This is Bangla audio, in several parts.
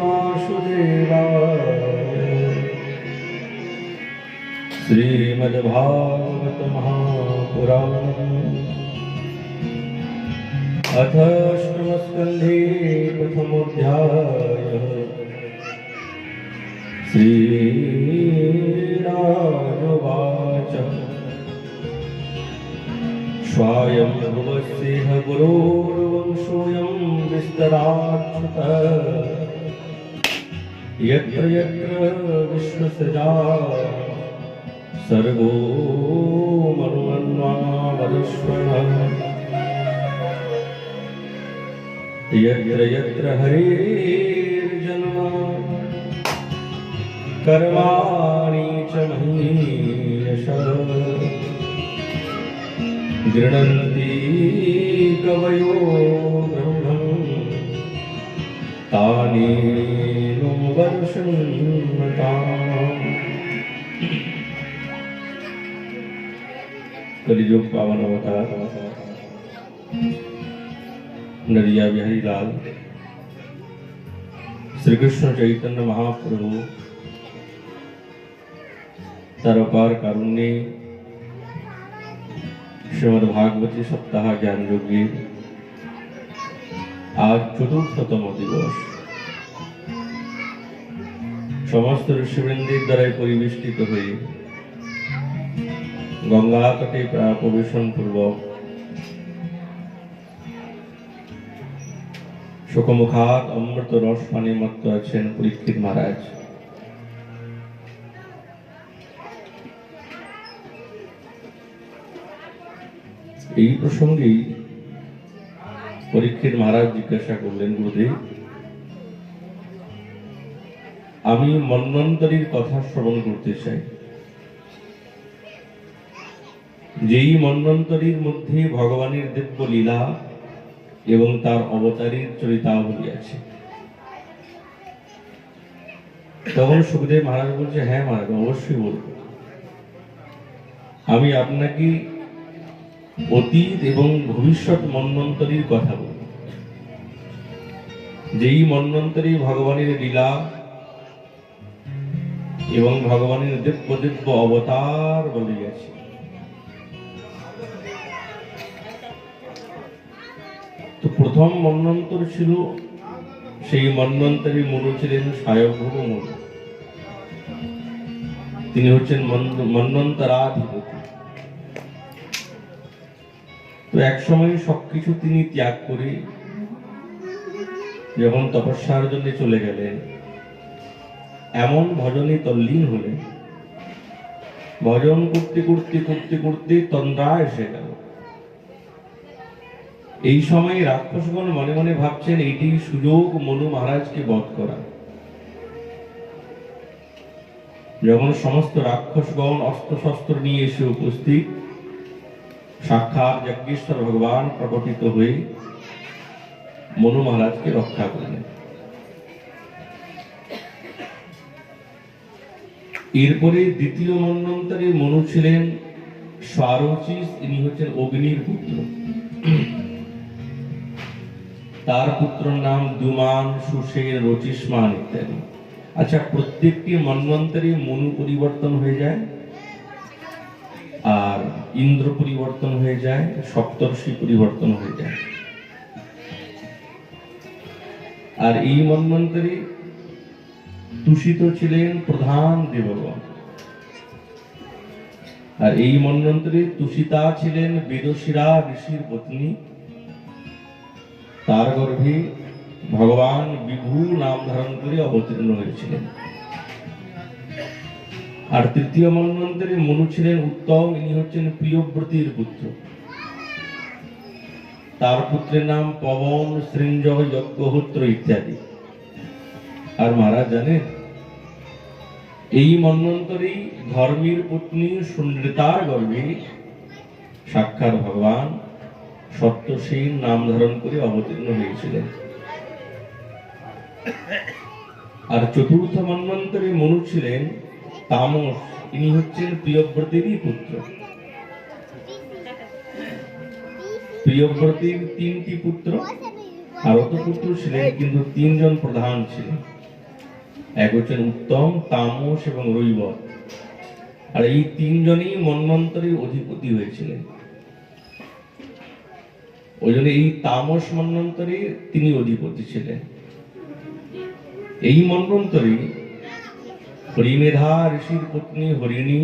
वासुदेवाय श्रीमद्भागवत महापुराणम् अथ अष्टमस्कन्धे प्रथमोऽध्यायः श्रीराजवाच स्वायं भुवस्येह गुरोर्वंशोऽयं विस्तराच्छुतः यत्र यत्र विश्वसृजा सर्गो मनुमन्वामनुष्वणः यत्र यत्र हरेर्जन्म कर्माणि च महीयश गृह्णन्ति कवयो कलिजुग पावन अवतार नरिया बिहारी लाल श्री कृष्ण चैतन्य महाप्रभु तरपार कारुण्य श्रीमद सप्ताह ज्ञान योगी आज चतुर्थतम दिवस। সমস্ত ঋষিবৃন্দের দ্বারাই পরিবেষ্টিত হয়ে গঙ্গা তটে প্রবেশন পূর্বক শোকমুখাত অমৃত রস পানে মত্ত আছেন পরীক্ষিত মহারাজ। এই প্রসঙ্গেই পরীক্ষিত মহারাজ জিজ্ঞাসা করলেন, গুরুদেব আমি মন্বন্তরীর কথা শ্রবণ করতে চাই। যেই মন্বন্তরীর মধ্যে ভগবানের দিব্য লীলা এবং তার অবতারীর চরিতাবলী আছে। তখন সুখদেব মহারাজ বলছে হ্যাঁ মহারাজ, অবশ্যই বলব। আমি আপনাকে অতীত এবং ভবিষ্যৎ মন্বন্তরীর কথা বলব। যেই মন্বন্তরী ভগবানের লীলা এবং ভগবানের দিব্য দিব্য অবতার বলিয়াছে। তো প্রথম মন্বন্তর ছিল সেই মন্বন্তরী মনু ছিলেন স্বয়ংভূ মনু তিনি হচ্ছেন মন- মন্বন্তরাধিপতি তো এক সময় সবকিছু তিনি ত্যাগ করে যখন তপস্যার জন্য চলে গেলেন এমন ভজনে তল্লীন হলেন ভজন করতে করতে করতে করতে তন্দ্রা এসে গেল। এই সময় রাক্ষসগণ মনে মনে ভাবছেন, এইটি সুযোগ মনু মহারাজকে বধ করা। যখন সমস্ত রাক্ষসগণ অস্ত্র শস্ত্র নিয়ে এসে উপস্থিত, সাক্ষাৎ যজ্ঞেশ্বর ভগবান প্রকটিত হয়ে মনু মহারাজকে রক্ষা করলেন। এরপরে দ্বিতীয় মন্বন্তরে মনু ছিলেন স্বারোচিস ইনি হচ্ছেন অগ্নির পুত্র। তার পুত্র নাম দুমান সুষের রচিসমান ইত্যাদি। আচ্ছা প্রত্যেকটি মন্বন্তরে মনু পরিবর্তন হয়ে যায় আর ইন্দ্র পরিবর্তন হয়ে যায়, সপ্তর্ষি পরিবর্তন হয়ে যায়। আর এই মন্বন্তরে তুষিত ছিলেন প্রধান দেবগণ। আর এই মন্বন্তরে তুষিতা ছিলেন বেদশিরা ঋষির পত্নী। তার গর্ভে ভগবান বিভু নাম ধারণ করে অবতীর্ণ হয়েছিলেন। আর তৃতীয় মন্বন্তরে মনু ছিলেন উত্তম, ইনি হচ্ছেন প্রিয়ব্রতীর পুত্র। তার পুত্রের নাম পবন শৃঞ্জয় যজ্ঞহোত্র ইত্যাদি। আর মহারাজ জানেন এই মন্বন্তরেই ধর্মীর পত্নী সুন্দরতার গর্ভে সাক্ষাৎ ভগবান সত্যসীন নাম ধারণ করে অবতীর্ণ হয়েছিলেন। আর চতুর্থ মন্বন্তরে মনু ছিলেন তামস। ইনি হচ্ছেন প্রিয়ব্রতেরই পুত্র। প্রিয়ব্রতের তিনটি পুত্র। আরও তো পুত্র ছিলেন, কিন্তু তিনজন প্রধান ছিলেন। এক হচ্ছেন উত্তম, তামস এবং রৈবত আর এই তিনজনই মন্বন্তরের অধিপতি হয়েছিলেন। ওই জন্য এই তামস মন্বন্তরে তিনি অধিপতি ছিলেন। এই মন্বন্তরে হরিমেধা ঋষির পত্নী হরিণী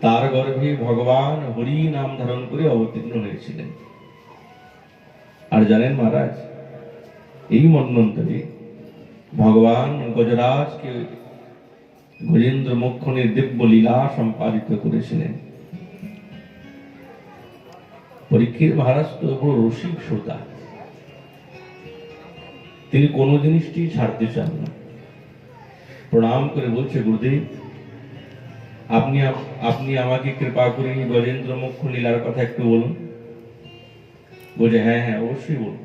তার গর্ভে ভগবান হরি নাম ধারণ করে অবতীর্ণ হয়েছিলেন। আর জানেন মহারাজ, এই মন্বন্তরে ভগবান গজরাজকে গজেন্দ্র মক্ষণের দিব্য লীলা সম্পাদিত করেছিলেন পরীক্ষিত মহারাজ তো বড় রসিক শ্রোতা তিনি কোনো জিনিসটি ছাড়তে চান না প্রণাম করে বলছে গুরুদেব আপনি আপ- আপনি আমাকে কৃপা করে এই গজেন্দ্র মুখ্য লীলার কথা একটু বলুন বলছে হ্যাঁ হ্যাঁ অবশ্যই বলুন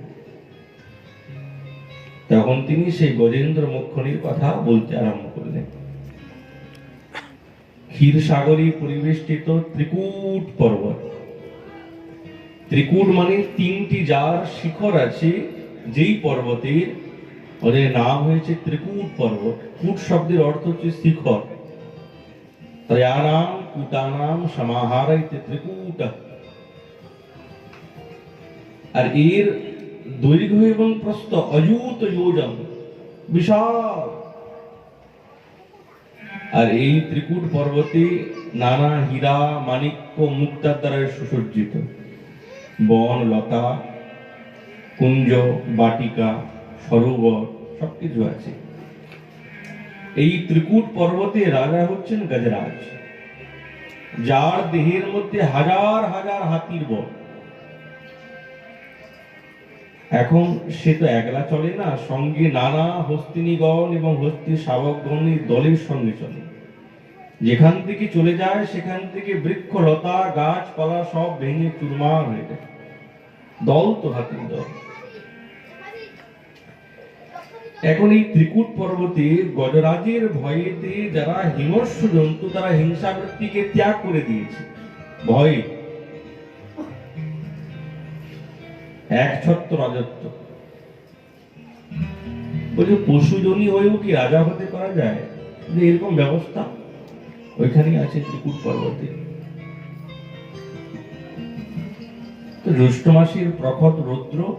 তখন তিনি সেই গজেন্দ্র মুখ্যনির কথা বলতে আরম্ভ করলেন। ক্ষীর সাগরী পরিবেষ্টিত ত্রিকূট পর্বত। ত্রিকূট মানে তিনটি যার শিখর আছে, যেই পর্বতের ওদের নাম হয়েছে ত্রিকূট পর্বত। কূট শব্দের অর্থ হচ্ছে শিখর। ত্রয়ানাম, কূটানাম, সমাহারাইতে ত্রিকূট। আর এর দৈর্ঘ্য এবং প্রস্থ অযুত যোজন, বিশাল। আর এই ত্রিকুট পর্বতে নানা হীরা, মাণিক্য, মুক্তার দ্বারা সুসজ্জিত। বন, লতা, কুঞ্জ, বাটিকা সরোবর সবকিছু আছে। এই ত্রিকূট পর্বতে রাজা হচ্ছেন গজরাজ। যার দেহের মধ্যে হাজার হাজার হাতির বল এখন সে তো একলা চলে না, সঙ্গে নানা, হস্তিনীগণ এবং হস্তি শাবকগণের দলের সঙ্গে চলে। যেখান থেকে চলে যায়, সেখান থেকে বৃক্ষ, লতা, গাছপালা সব ভেঙে চুরমার হয়ে যায়। দল তো হাতির দল। এখন এই ত্রিকুট পর্বতে গজরাজের ভয়েতে যারা হিংস্র জন্তু, তারা হিংসাবৃত্তিকে ত্যাগ করে দিয়েছে। ভয়ে এক ছত্র রাজত্ব। বলছে পশু পশুজনী হয়েও কি রাজা হতে পারা যায়? এরকম ব্যবস্থা ওইখানেই আছে ত্রিকূট পর্বতে। জ্যৈষ্ঠ মাসের প্রখত রৌদ্র,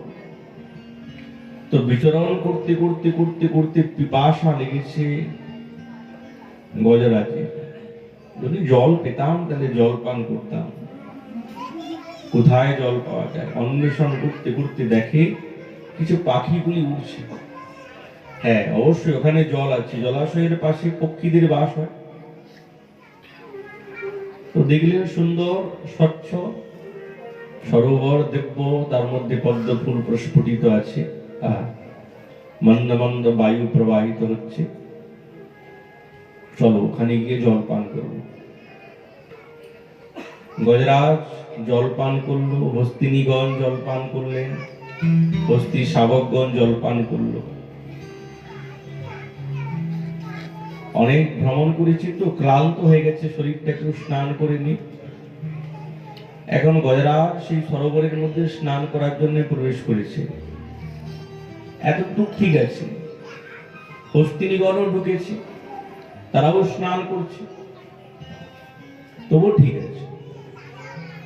তো বিচরণ করতে করতে করতে করতে পিপাসা লেগেছে গজরাজে। যদি জল পেতাম, তাহলে জল পান করতাম। কোথায় জল পাওয়া যায়? অন্বেষণ করতে করতে দেখে কিছু পাখিগুলি উঠছে হ্যাঁ অবশ্যই ওখানে জল আছে। জলাশয়ের পাশে পক্ষীদের বাস হয়। তো দেখলেন সুন্দর, স্বচ্ছ, সরোবর, দিব্য, তার মধ্যে পদ্ম ফুল প্রস্ফুটিত আছে। মন্দ মন্দ বায়ু প্রবাহিত হচ্ছে। চলো, ওখানে গিয়ে জল পান করব গজরাজ জল পান করল, হস্তিনীগণ জল পান করলেন হস্তি শাবকগণ জল পান করল। অনেক ভ্রমণ করেছি তো, ক্লান্ত হয়ে গেছে, শরীরটা একটু স্নান করে নি। এখন গজরাজ সেই সরোবরের মধ্যে স্নান করার জন্য প্রবেশ করেছে। এতটুক ঠিক আছে। হস্তিনীগণও ঢুকেছে, তারাও স্নান করছে। তবু ঠিক আছে।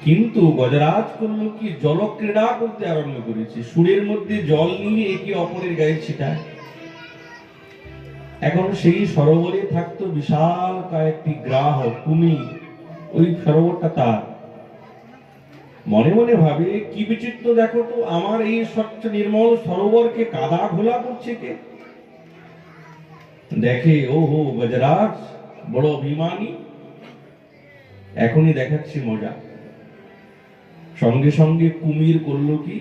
কিন্তু গজরাজ করল কি জলক্রীড়া করতে আরম্ভ করেছে। সুরের মধ্যে জল নিয়ে একে অপরের গায়ে ছিটায়। এখন সেই সরোবরে থাকতো বিশাল কয়েকটি গ্রাহ কুমির। ওই সরোবরটা তার। মনে মনে ভাবে, কি বিচিত্র দেখো তো, আমার এই স্বচ্ছ নির্মল সরোবরকে কাদা ঘোলা করছে কে? দেখে ও হো গজরাজ, বড় অভিমানী। এখনই দেখাচ্ছি মজা। সঙ্গে সঙ্গে কুমির করল কি?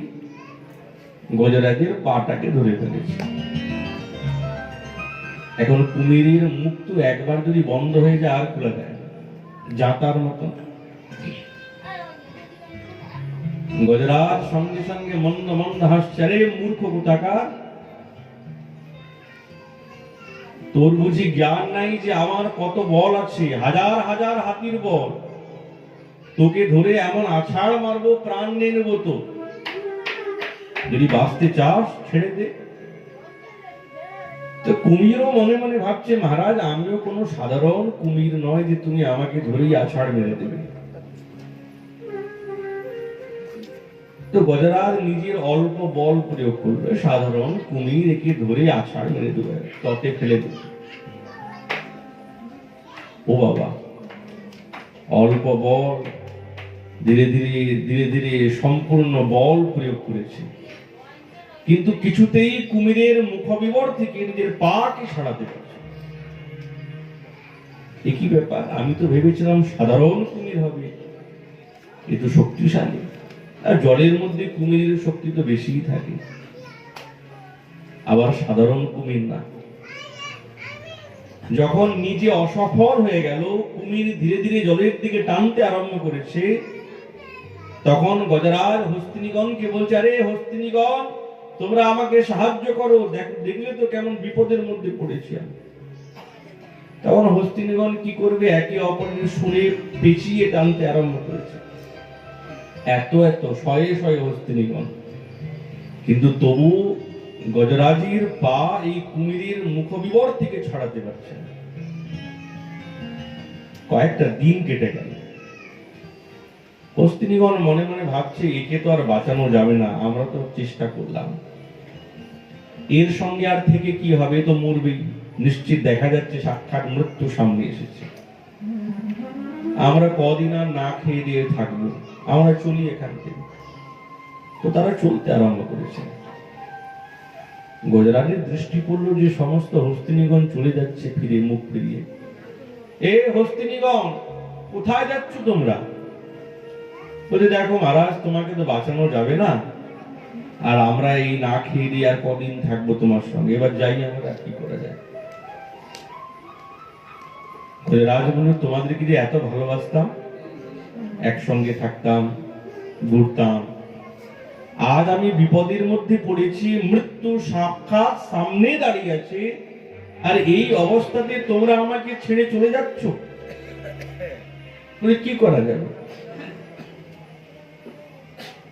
গজরাজের পাটাকে ধরে ফেলেছে। এখন কুমিরের মুখ তো একবার যদি বন্ধ হয়ে যায়, আর খোলা যায় না। জাতার মতো গজরাজ সঙ্গে সঙ্গে মন্দ মন্দ হাসছে মূর্খ কোথাকার তোর বুঝি জ্ঞান নাই যে আমার কত বল আছে? হাজার হাজার হাতির বল। তোকে ধরে এমন আছাড় মারবো, প্রাণ নিয়ে নেব তো। যদি বাঁচতে চাস, ছেড়ে দে। তো কুমিরও মনে মনে ভাবছে, মহারাজ, আমিও কোনো সাধারণ কুমির নয় যে তুমি আমাকে ধরেই আছাড় মেরে দেবে। তো গজরাজ নিজের অল্প বল প্রয়োগ করবে সাধারণ কুমির একে ধরে আছাড় মেরে দেবে ততে ফেলে দেবে ও বাবা, অল্প বল ধীরে ধীরে ধীরে ধীরে সম্পূর্ণ বল প্রয়োগ করেছে। কিন্তু কিছুতেই কুমিরের মুখবিবর থেকে নিজের পাকে সরাতে পারছে কি ব্যাপার? আমি তো ভেবেছিলাম সাধারণ কুমির হবে এ তো শক্তিশালী। আর জলের মধ্যে কুমিরের শক্তি তো বেশিই থাকে। আবার সাধারণ কুমির না। যখন নিজে অসফল হয়ে গেল, কুমির ধীরে ধীরে জলের দিকে টানতে আরম্ভ করেছে তখন গজরাজ হস্তিনীগণকে বলছে, আরে হস্তিনীগণ, তোমরা আমাকে সাহায্য করো। দেখ- দেখলে তো কেমন বিপদের মধ্যে পড়েছি আমি। তখন হস্তিনীগণ কি করবে? একে অপরের শুনে পেঁচিয়ে টানতে আরম্ভ করেছে। এত এত, শয়ে শয়ে হস্তিনীগণ। কিন্তু তবু গজরাজির পা এই কুমিরের মুখবিবর থেকে ছড়াতে পারছে না। কয়েকটা দিন কেটে গেল। হস্তিনীগণ মনে মনে ভাবছে, একে তো আর বাঁচানো যাবে না, আমরা তো চেষ্টা করলাম। এর সঙ্গে আর থেকে কি হবে তো মরবেই। নিশ্চিত দেখা যাচ্ছে, সাক্ষাৎ মৃত্যু সামনে এসেছে। আমরা কদিন আর না খেয়ে দিয়ে থাকব, আমরা চলি এখান থেকে। তো তারা চলতে আরম্ভ করেছে। গুজরাটের দৃষ্টি পড়ল যে সমস্ত হস্তিনীগণ চলে যাচ্ছে ফিরে মুখ ফিরিয়ে। এ হস্তিনীগণ, কোথায় যাচ্ছ তোমরা? বলে দেখো মহারাজ তোমাকে তো বাঁচানো যাবে না। আর আমরা এই না খেয়ে দিয়ে আর কদিন থাকব তোমার সঙ্গে। এবার যাই আমরা কি করা বলে, রাজবন্ধু তোমাদেরকে যে এত ভালোবাসতাম একসঙ্গে থাকতাম ঘুরতাম আজ আমি বিপদের মধ্যে পড়েছি মৃত্যু সাক্ষাৎ সামনে দাঁড়িয়ে আছে আর এই অবস্থাতে তোমরা আমাকে ছেড়ে চলে যাচ্ছ? কি করা যাবে?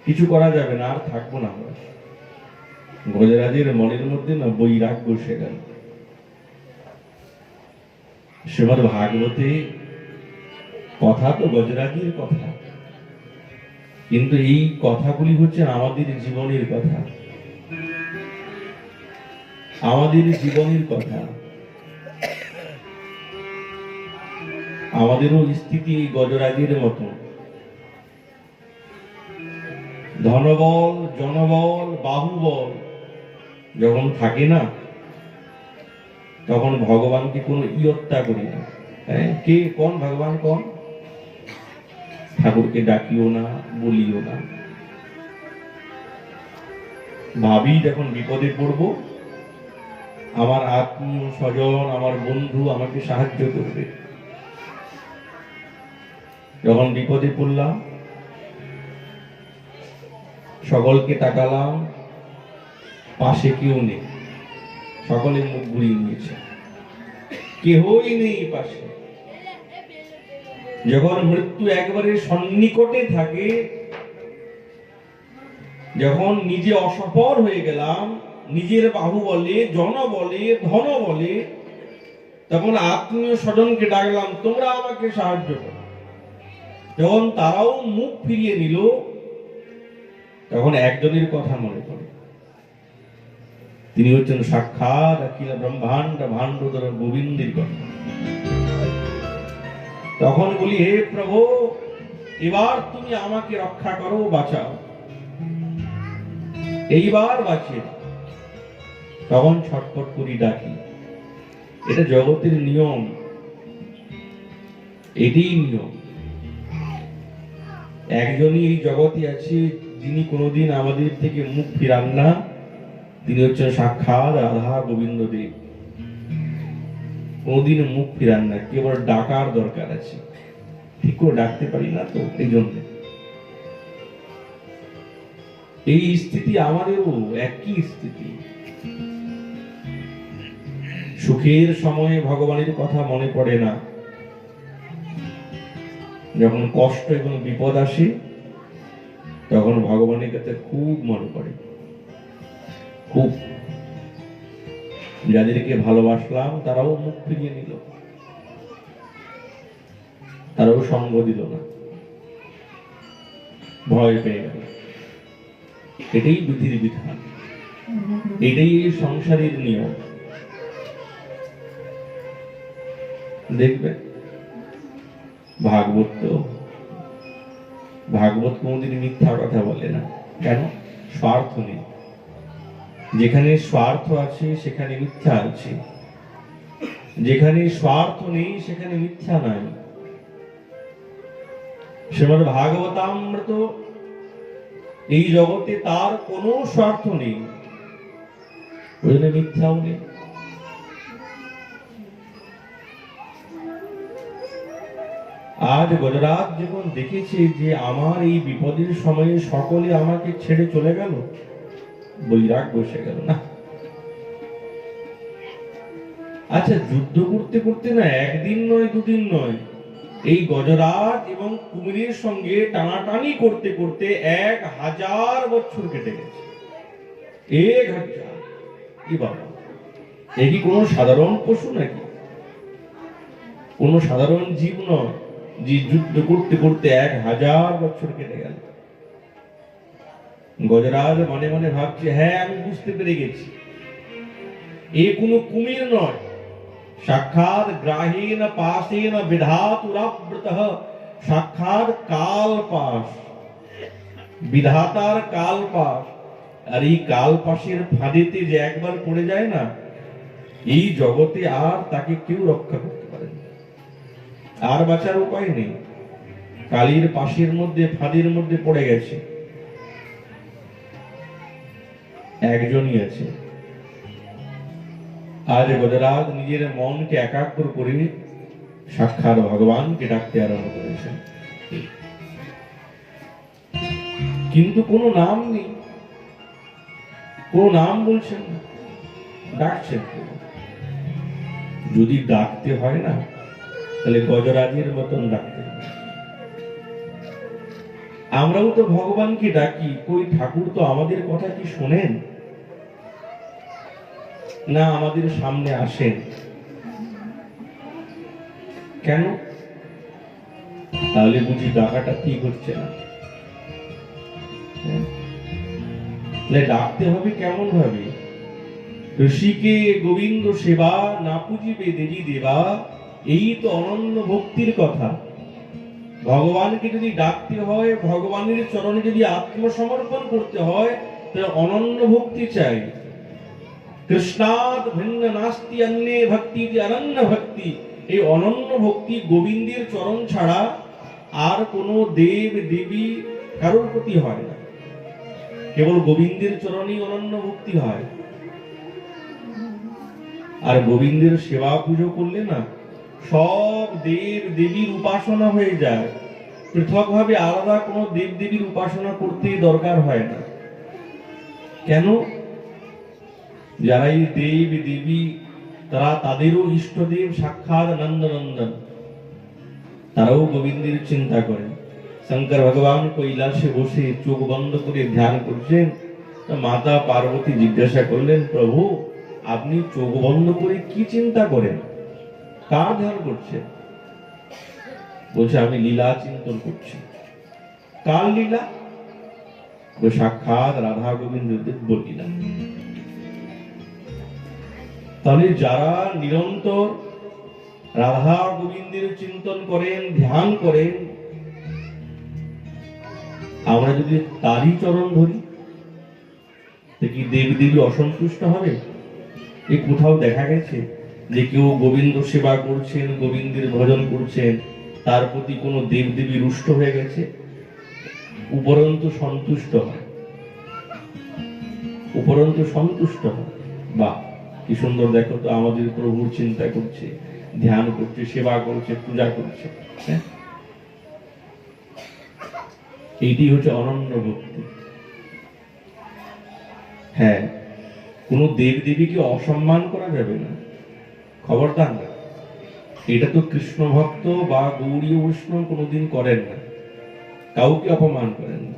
কিছু করা যাবে না, আর থাকব না আমরা। গজরাজের মনের মধ্যে না বৈরাগ্য গেল শ্রীমদ ভাগবতে কথা তো গজরাজের কথা। কিন্তু এই কথাগুলি হচ্ছে আমাদের জীবনের কথা। আমাদের জীবনের কথা। আমাদেরও স্থিতি গজরাজের মতো। ধনবল, জনবল, বাহুবল যখন থাকে না, তখন ভগবানকে কোনো ইয়ত্তা করি না। হ্যাঁ কে কোন? ভগবান কোন? ঠাকুরকে ডাকিও না, বলিও না। ভাবি যখন বিপদে পড়ব, আমার আত্মীয় স্বজন, আমার বন্ধু আমাকে সাহায্য করবে। যখন বিপদে পড়লাম সকলকে তাকালাম, পাশে কেউ নেই। সকলে মুখ ঘুরিয়ে নিয়েছে। কেহই নেই পাশে। যখন মৃত্যু একবারে সন্নিকটে থাকে, যখন নিজে অসফল হয়ে গেলাম, নিজের বাহু বলে, জন বলে, ধন বলে, তখন আত্মীয় স্বজনকে ডাকলাম, তোমরা আমাকে সাহায্য করো। যখন তারাও মুখ ফিরিয়ে নিল তখন একজনের কথা মনে পড়ে। তিনি হচ্ছেন সাক্ষাৎ অখিল ব্রহ্মাণ্ড ভাণ্ডোদর গোবিন্দের কথা। তখন বলি, হে প্রভু, এবার তুমি আমাকে রক্ষা করো, বাঁচাও। এইবার বাঁচিয়ে তখন ছটফট করি ডাকি। এটা জগতের নিয়ম। এটাই নিয়ম। একজনই এই জগতে আছে যিনি কোনোদিন আমাদের থেকে মুখ ফিরান না, তিনি হচ্ছেন সাক্ষাৎ রাধা গোবিন্দ দেব। কোনোদিন মুখ ফিরান না, কেবল ডাকার দরকার আছে। ঠিক করে ডাকতে পারি না তো, এই জন্য। এই স্থিতি আমাদেরও একই স্থিতি। সুখের সময়ে ভগবানের কথা মনে পড়ে না। যখন কষ্ট এবং বিপদ আসে তখন ভগবানের কাছে খুব মনে পড়ে। খুব। যাদেরকে ভালোবাসলাম, তারাও মুখ ফিরিয়ে নিল। তারাও সঙ্গ দিল না। ভয় পেয়ে গেল। এটাই বুদ্ধির বিধান। এটাই সংসারের নিয়ম। দেখবে? ভাগবত ভাগবত কোনদিন মিথ্যা কথা বলে না। কেন? স্বার্থ নেই। যেখানে স্বার্থ আছে, সেখানে মিথ্যা আছে। যেখানে স্বার্থ নেই, সেখানে মিথ্যা নাই। শ্রীমদ ভাগবতামৃত, এই জগতে তার কোনো স্বার্থ নেই। ওই জন্য মিথ্যাও নেই। আজ গজরাজ যখন দেখেছে যে আমার এই বিপদের সময়ে সকলে আমাকে ছেড়ে চলে গেল। বৈরাগ বসে গেল না। আচ্ছা যুদ্ধ করতে করতে না একদিন নয়, দুদিন নয়, এই গজরাজ এবং কুমিরের সঙ্গে টানাটানি করতে করতে এক হাজার বছর কেটে গেছে। এক হাজার। কি বাবা, এ কি কোনো সাধারণ পশু নাকি? কোন সাধারণ জীব নয়। যে যুদ্ধ করতে করতে এক হাজার বছর কেটে গেল। গজরাজ মনে মনে ভাবছে হ্যাঁ আমি বুঝতে পেরে গেছি। এ কোনো কুমির নয়। সাক্ষাৎ গ্রাহীন পাশেন বিধাতুরাবৃত। সাক্ষাৎ কাল পাশ। বিধাতার কাল পাশ। আর এই কাল পাশের ফাঁদেতে যে একবার পড়ে যায় না, এই জগতে আর তাকে কেউ রক্ষা না আর বাঁচার উপায় নেই। কালির পাশের মধ্যে, ফাঁদের মধ্যে পড়ে গেছে। একজনই আছে। আজ গজরাজ নিজের মনকে একাগ্র করে সাক্ষাৎ ভগবানকে ডাকতে আরম্ভ করেছেন কিন্তু কোনো নাম নেই। কোনো নাম বলছেন ডাকছেন যদি ডাকতে হয় না তাহলে গজরাজের মতন ডাকতে। হবে আমরাও তো ভগবানকে ডাকি, কই ঠাকুর তো আমাদের কথা কি শোনেন? না, আমাদের সামনে আসেন। কেন? তাহলে বুঝি ডাকাটা ঠিক হচ্ছে না। হ্যাঁ? ডাকতে হবে কেমন ভাবে ঋষিকে গোবিন্দ সেবা না পুজিবে দেবী দেবা? এই তো অনন্য ভক্তির কথা। ভগবানকে যদি ডাকতে হয়, ভগবানের চরণে যদি আত্মসমর্পণ করতে হয়, তাহলে অনন্য ভক্তি চাই। কৃষ্ণাদ ভিন্ন নাস্তি অন্যে ভক্তি যে অনন্য ভক্তি। এই অনন্য ভক্তি গোবিন্দের চরণ ছাড়া আর কোনো দেব, দেবী কারোর প্রতি হয় না। কেবল গোবিন্দের চরণেই অনন্য ভক্তি হয়। আর গোবিন্দের সেবা পুজো করলে না সব দেব দেবীর উপাসনা হয়ে যায়। পৃথক ভাবে আলাদা কোনো দেব দেবীর উপাসনা করতে দরকার হয় না। কেন? যারা এই দেব দেবী, তারা তাদেরও ইষ্টদেব সাক্ষাৎ নন্দনন্দন। তারাও গোবিন্দের চিন্তা করেন। শঙ্কর ভগবান কৈলাসে বসে চোখ বন্ধ করে ধ্যান করছেন। মাতা পার্বতী জিজ্ঞাসা করলেন, প্রভু, আপনি চোখ বন্ধ করে কি চিন্তা করেন? কার ধ্যান করছেন বলছে, আমি লীলা চিন্তন করছি। কার লীলা? সাক্ষাৎ রাধা গোবিন্দ তাহলে যারা নিরন্তর রাধা গোবিন্দের চিন্তন করেন, ধ্যান করেন, আমরা যদি তারই চরণ ধরি কি দেব দেবী অসন্তুষ্ট হবে? এ কোথাও দেখা গেছে? যে কেউ গোবিন্দ সেবা করছেন, গোবিন্দের ভজন করছেন, তার প্রতি কোনো দেব দেবী রুষ্ট হয়ে গেছে? উপরন্তু সন্তুষ্ট হয়। উপরন্তু সন্তুষ্ট হয়। বা কি সুন্দর দেখো তো আমাদের প্রভুর চিন্তা করছে, ধ্যান করছে, সেবা করছে, পূজা করছে হ্যাঁ? এইটি হচ্ছে অনন্য ভক্তি। হ্যাঁ কোন দেব দেবীকে অসম্মান করা যাবে না। খবরদার না এটা তো কৃষ্ণ ভক্ত বা গৌরী বৈষ্ণব কোনোদিন করেন না। কাউকে অপমান করেন না।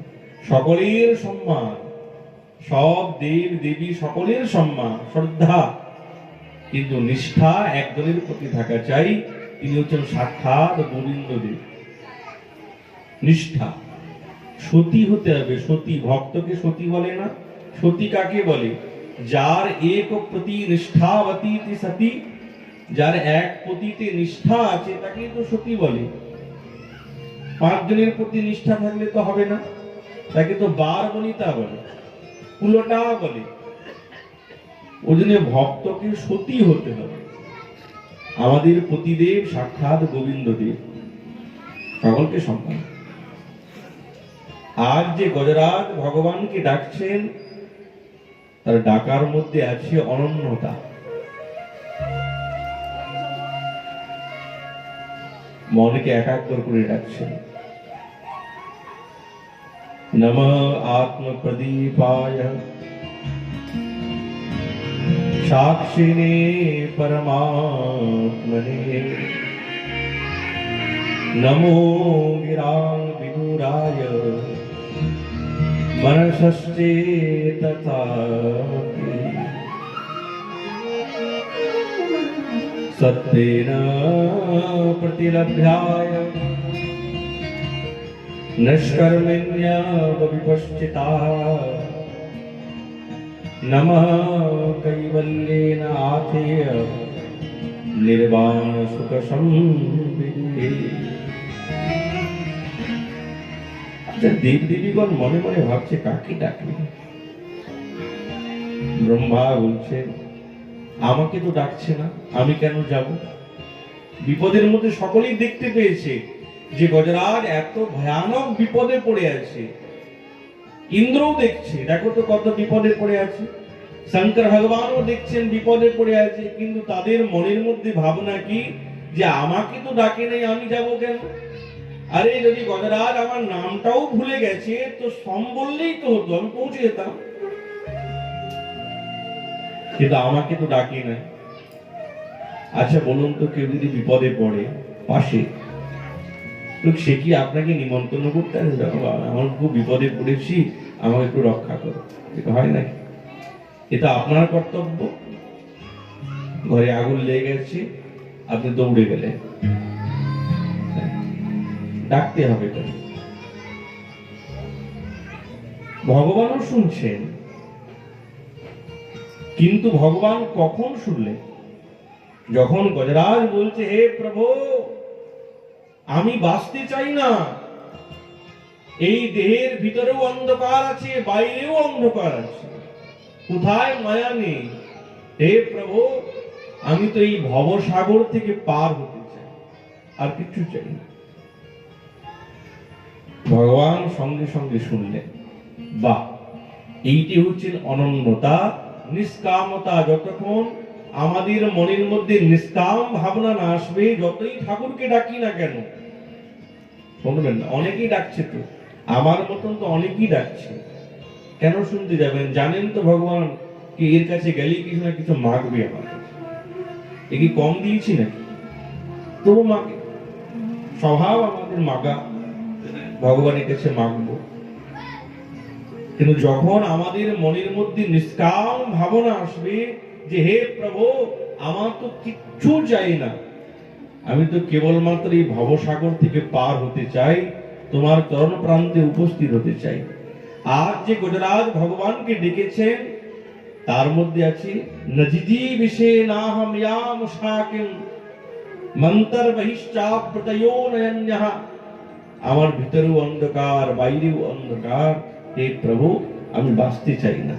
সকলের সম্মান। সব দেব, দেবী সকলের সম্মান, শ্রদ্ধা। কিন্তু নিষ্ঠা একজনের প্রতি থাকা চাই, তিনি হচ্ছেন সাক্ষাৎ গোবিন্দ দেব। নিষ্ঠা। সতী হতে হবে। সতী ভক্তকে সতী বলে না। সতী কাকে বলে? যার এক প্রতি নিষ্ঠাবতী সতী যার এক প্রতিতে নিষ্ঠা আছে তাকে তো সতী বলে। পাঁচজনের প্রতি নিষ্ঠা থাকলে তো হবে না, তাকে তো বার বনিতা বলে, কুলোটা বলে। ওই জন্য ভক্তকে সতী হতে হবে। আমাদের প্রতিদেব সাক্ষাৎ গোবিন্দ দেব সকলকে সম্মান। আজ যে গজরাজ ভগবানকে ডাকছেন, তার ডাকার মধ্যে আছে অনন্যতা। মনকে একাগ্র করে ডাকছেন নম আত্ম প্রদীপায় সাক্ষিণে পরমাত্মনে নমো गिरां विदुराय मनसस्ते सत्येन प्रतिलभ्याय निष्कर्मिण्यविपश्चिता नमः कैवल्येन आथेय निर्वाणसुखसंविद्धि আচ্ছা দেব দেবীগণ মনে মনে ভাবছে কাকে ডাকবে ব্রহ্মা বলছেন আমাকে তো ডাকছে না, আমি কেন যাব? বিপদের মধ্যে সকলেই দেখতে পেয়েছে যে গজরাজ এত ভয়ানক বিপদে পড়ে আছে। ইন্দ্রও দেখছে, দেখো তো কত বিপদে পড়ে আছে। শঙ্কর ভগবানও দেখছেন বিপদে পড়ে আছে, কিন্তু তাদের মনের মধ্যে ভাবনা কি? যে আমাকে তো ডাকে নেই, আমি যাব কেন? আরে যদি গজরাজ আমার নামটাও ভুলে গেছে, তো সম বললেই তো হতো আমি পৌঁছে যেতাম। কিন্তু আমাকে তো ডাকে নাই আচ্ছা বলুন তো কেউ যদি বিপদে পড়ে পাশে, তো সে কি আপনাকে নিমন্ত্রণ করতে আমার খুব বিপদে পড়েছি, আমাকে একটু রক্ষা করো। এটা হয় নাকি? এটা আপনার কর্তব্য। ঘরে আগুন লেগে গেছে, আপনি দৌড়ে গেলেন। ডাকতে হবে ভগবানও শুনছেন। কিন্তু ভগবান কখন শুনলেন? যখন গজরাজ বলছে, হে প্রভু, আমি বাঁচতে চাই না। এই দেহের ভিতরেও অন্ধকার আছে, বাইরেও অন্ধকার আছে। কোথায় মায়া নেই? হে প্রভু, আমি তো এই ভবসাগর থেকে পার হতে চাই, আর কিছু চাই না। ভগবান সঙ্গে সঙ্গে শুনলেন বা এইটি হচ্ছেন অনন্যতা নিষ্কামতা যতক্ষণ আমাদের মনের মধ্যে নিষ্কাম ভাবনা না আসবে, যতই ঠাকুরকে ডাকি না কেন, শুনবেন না, অনেকেই ডাকছে তো, আমার মতন তো অনেকেই ডাকছে। কেন শুনতে যাবেন? জানেন তো ভগবান কি এর কাছে গেলেই কিছু না কিছু মাগবে আমার এ কি কম দিয়েছি নাকি? তবু মাগে। স্বভাব আমাদের মাগা। ভগবানের কাছে মাগবো। কিন্তু যখন আমাদের মনের মধ্যে নিষ্কাম ভাবনা আসবে যে হে প্রভু, আমার তো কিচ্ছু চাই না। আমি তো কেবলমাত্র এই ভবসাগর থেকে পার হতে চাই, তোমার চরণ প্রান্তে উপস্থিত হতে চাই। আজ যে গুজরাট ভগবানকে ডেকেছেন, তার মধ্যে আছে, নজিদি বিশে নাহম ইয়াম শাকিম, মন্তর বহিশ্চাপ প্রতয়ো নয়ন্যঃ আমার ভিতরেও অন্ধকার, বাইরেও অন্ধকার। হে প্রভু, আমি বাঁচতে চাই না।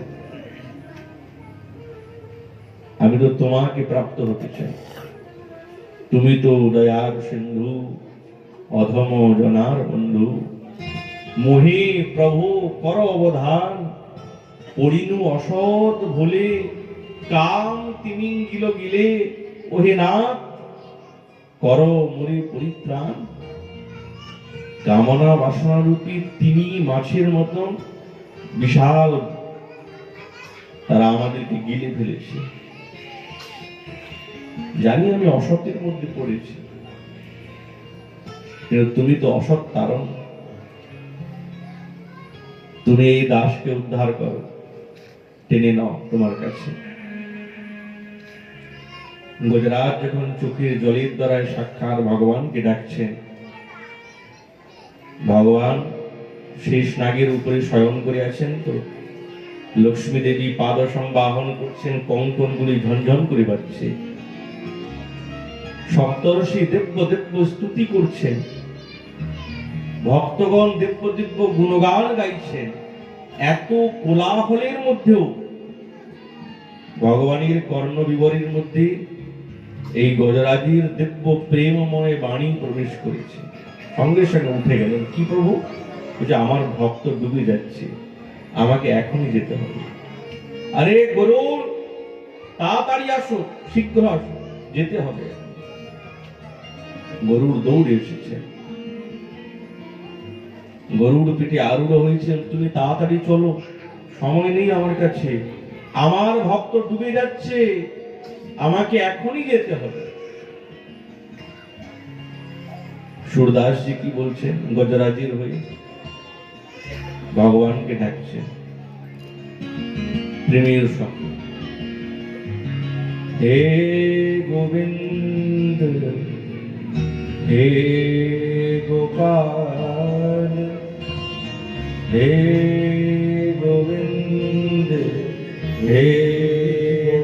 আমি তো তোমাকে প্রাপ্ত হতে চাই। তুমি তো দয়ার সিন্ধু, অধম জনার বন্ধু। মোহে প্রভু, কর অবধান, পড়িনু অসৎ ভুলে, কাম তিমিঙ্গিল গিলে। ওহে নাথ, কর মরে পরিত্রাণ। কামনা বাসনা রূপী তিনি মাছের মতন বিশাল। তারা আমাদেরকে গিলে ফেলেছে। জানি আমি অসতের মধ্যে পড়েছি। তুমি তো অসৎ কারণ। তুমি এই দাসকে উদ্ধার করো। টেনে নাও তোমার কাছে। গুজরাট যখন চোখের জলের দ্বারায় সাক্ষাৎ ভগবানকে ডাকছেন ভগবান শেষ নাগের উপরে শয়ন করে আছেন তো লক্ষ্মী দেবী পাদ সংবাহন করছেন কঙ্কন গুলি ঝনঝন করে বাজছে সপ্তর্ষি দেব্য দেব্য স্তুতি করছেন। ভক্তগণ দেব্য দিব্য গুণগান গাইছেন। এত কোলাহলের মধ্যেও ভগবানের কর্ণ বিবরীর মধ্যে এই গজরাজির দিব্য প্রেমময় বাণী প্রবেশ করেছে। সঙ্গে সঙ্গে উঠে গেলেন কি প্রভু? যে আমার ভক্ত ডুবে যাচ্ছে। আমাকে এখনই যেতে হবে। আরে গরুর, তাড়াতাড়ি আসো, শীঘ্র আসো, যেতে হবে। গরুর দৌড়ে এসেছে। গরুর পিঠে আরূঢ় হয়েছে, তুমি তাড়াতাড়ি চলো, সময় নেই আমার কাছে। আমার ভক্ত ডুবে যাচ্ছে। আমাকে এখনই যেতে হবে। সুরদাসজি কি বলছেন গজরাজির হয়ে ভগবানকে ডাকছেন প্রেমের হে গোবিন্দ, হে গোপাল, হে গোবিন্দ, হে